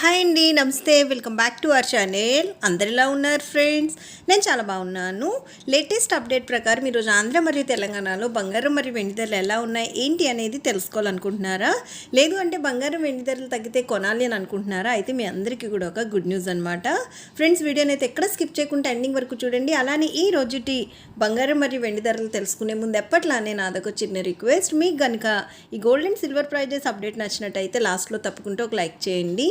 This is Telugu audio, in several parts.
హాయ్ అండి నమస్తే. Welcome back to our channel. అందరిలా ఉన్నారు ఫ్రెండ్స్? నేను చాలా బాగున్నాను. లేటెస్ట్ అప్డేట్ ప్రకారం ఈరోజు ఆంధ్ర మరియు తెలంగాణలో బంగారం మరియు వెండి ధరలు ఎలా ఉన్నాయి ఏంటి అనేది తెలుసుకోవాలనుకుంటున్నారా? లేదు అంటే బంగారం వెండి ధరలు తగ్గితే కొనాలి అని అనుకుంటున్నారా? అయితే మీ అందరికీ కూడా ఒక గుడ్ న్యూస్ అనమాట ఫ్రెండ్స్ వీడియోని అయితే ఎక్కడ స్కిప్ చేయకుండా ఎండింగ్ వరకు చూడండి. అలానే ఈ రోజుటి బంగారం మరియు వెండి ధరలు తెలుసుకునే ముందు ఎప్పట్లానే నాదొక చిన్న రిక్వెస్ట్. మీకు కనుక ఈ gold and silver prices update నచ్చినట్టయితే లాస్ట్లో తప్పకుండా ఒక లైక్ చేయండి.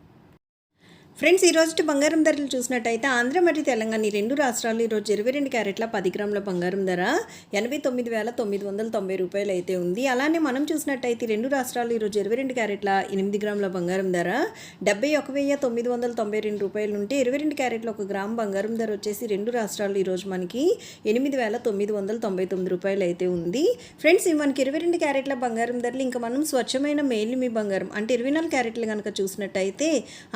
ఫ్రెండ్స్ ఈ రోజు బంగారం ధరలు చూసినట్టయితే ఆంధ్ర మరియు తెలంగాణ ఈ రెండు రాష్ట్రాలు ఈరోజు ఇరవై రెండు క్యారెట్ల పది గ్రాముల బంగారం ధర ఎనభై తొమ్మిది వేల తొమ్మిది వందల తొంభై రూపాయలు అయితే ఉంది. అలానే మనం చూసినట్టయితే రెండు రాష్ట్రాలు ఈరోజు ఇరవై రెండు క్యారెట్ల ఎనిమిది గ్రాముల బంగారం ధర డెబ్బై ఒక వెయ్యి తొమ్మిది వందల తొంభై రెండు రూపాయలు ఉంటే ఇరవై రెండు క్యారెట్ల ఒక గ్రామ్ బంగారం ధర వచ్చేసి రెండు రాష్ట్రాలు ఈరోజు మనకి ఎనిమిది వేల తొమ్మిది వందల తొంభై తొమ్మిది రూపాయలు అయితే ఉంది. ఫ్రెండ్స్ మనకి ఇరవై రెండు క్యారెట్ల బంగారం ధరలు ఇంకా మనం స్వచ్ఛమైన మేలు మీ బంగారం అంటే ఇరవై నాలుగు క్యారెట్లు కనుక చూసినట్టయితే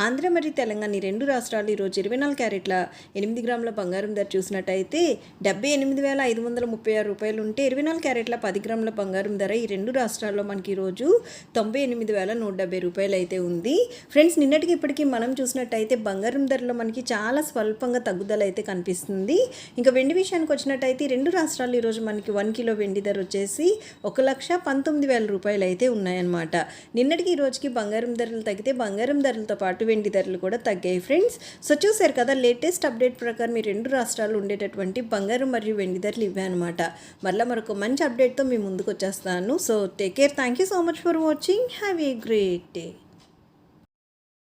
ఆంధ్ర మరియు తెలంగాణ ఈ రెండు రాష్ట్రాలు ఈరోజు ఇరవై నాలుగు క్యారెట్ల ఎనిమిది గ్రాముల బంగారం ధర చూసినట్టయితే డెబ్బై ఎనిమిది వేల ఐదు వందల ముప్పై ఆరు రూపాయలు ఉంటే ఇరవై నాలుగు క్యారెట్ల పది గ్రాముల బంగారం ధర ఈ రెండు రాష్ట్రాల్లో మనకి ఈరోజు తొంభై ఎనిమిది వేల నూట డెబ్బై రూపాయలు అయితే ఉంది. ఫ్రెండ్స్ నిన్నటికి ఇప్పటికీ మనం చూసినట్టయితే బంగారం ధరలో మనకి చాలా స్వల్పంగా తగ్గుదల అయితే కనిపిస్తుంది. ఇంకా వెండి విషయానికి వచ్చినట్టయితే రెండు రాష్ట్రాలు ఈరోజు మనకి వన్ కిలో వెండి ధర వచ్చేసి ఒక లక్ష పంతొమ్మిది వేల రూపాయలు అయితే ఉన్నాయన్నమాట. నిన్నటికి ఈ రోజుకి బంగారం ధరలు తగ్గితే బంగారం ధరలతో పాటు వెండి ధరలు కూడా తగ్గాయి ఫ్రెండ్స్. సో చూసారు కదా లేటెస్ట్ అప్డేట్ ప్రకారం ఈ రెండు రాష్ట్రాలు ఉండేటటువంటి బంగారం మరియు వెండి ధరలు ఇవే అనమాట మళ్ళీ మరొక మంచి అప్డేట్తో మీ ముందుకు వచ్చేస్తాను. So take care thank you so much for watching have a great day